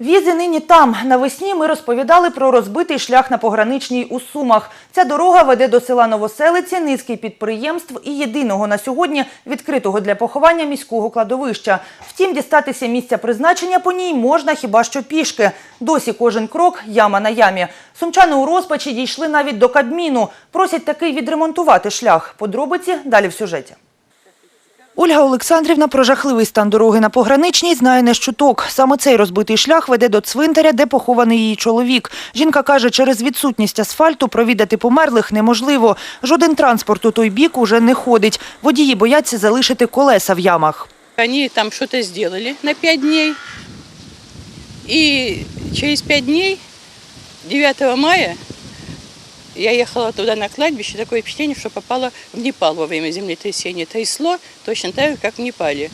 Візи нині там. Навесні ми розповідали про розбитий шлях на пограничній у Сумах. Ця дорога веде до села Новоселиці, низки підприємств і єдиного на сьогодні відкритого для поховання міського кладовища. Втім, дістатися місця призначення по ній можна хіба що пішки. Досі кожен крок – яма на ямі. Сумчани у розпачі дійшли навіть до Кабміну. Просять таки відремонтувати шлях. Подробиці далі в сюжеті. Ольга Олександрівна про жахливий стан дороги на пограничній знає не щуток. Саме цей розбитий шлях веде до цвинтаря, де похований її чоловік. Жінка каже, через відсутність асфальту провідати померлих неможливо. Жоден транспорт у той бік уже не ходить. Водії бояться залишити колеса в ямах. Они там что-то сделали на 5 дней. И через 5 дней, 9 мая, я ехала туда на кладбище, такое впечатление, что попала в Непал во время землетрясения. Трясло точно так как в Непале.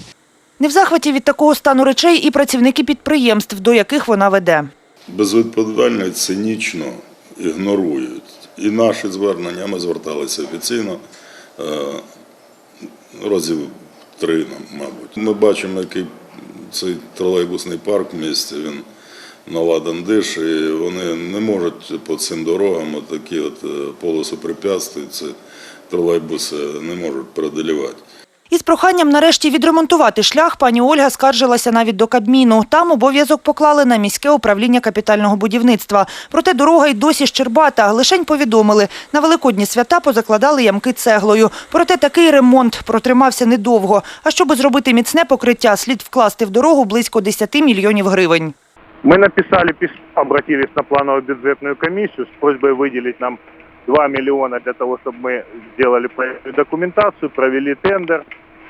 Не в захваті від такого стану речей і працівники підприємств, до яких вона веде. безвідповідально цинічно ігнорують. І наші звернення ми зверталися офіційно е, разів три, мабуть. Ми бачимо, який цей тролейбусний парк в місті, він наладан диш, і вони не можуть по цим дорогам такі от е, полоси препятствий, ці тролейбуси не можуть преодолівати. Із проханням нарешті відремонтувати шлях пані Ольга скаржилася навіть до Кабміну. Там обов'язок поклали на міське управління капітального будівництва. Проте дорога й досі щербата. Лишень повідомили, на великодні свята позакладали ямки цеглою. Проте такий ремонт протримався недовго. А щоб зробити міцне покриття, слід вкласти в дорогу близько 10 мільйонів гривень. Мы написали письмо, обратились на планово-бюджетную комиссию с просьбой выделить нам 2 миллиона для того, чтобы мы сделали проектную документацию, провели тендер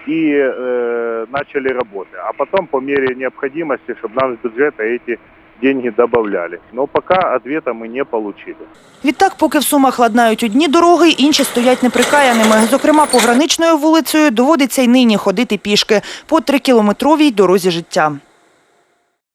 и э, начали работы. А потом по мере необходимости, чтобы нам с бюджета эти деньги добавляли. Но пока ответа мы не получили. Відтак, поки в Сумах ладнають одні дороги, інші стоять неприкаяними. Зокрема, пограничною вулицею доводиться й нині ходити пішки по трикілометровій дорозі життя.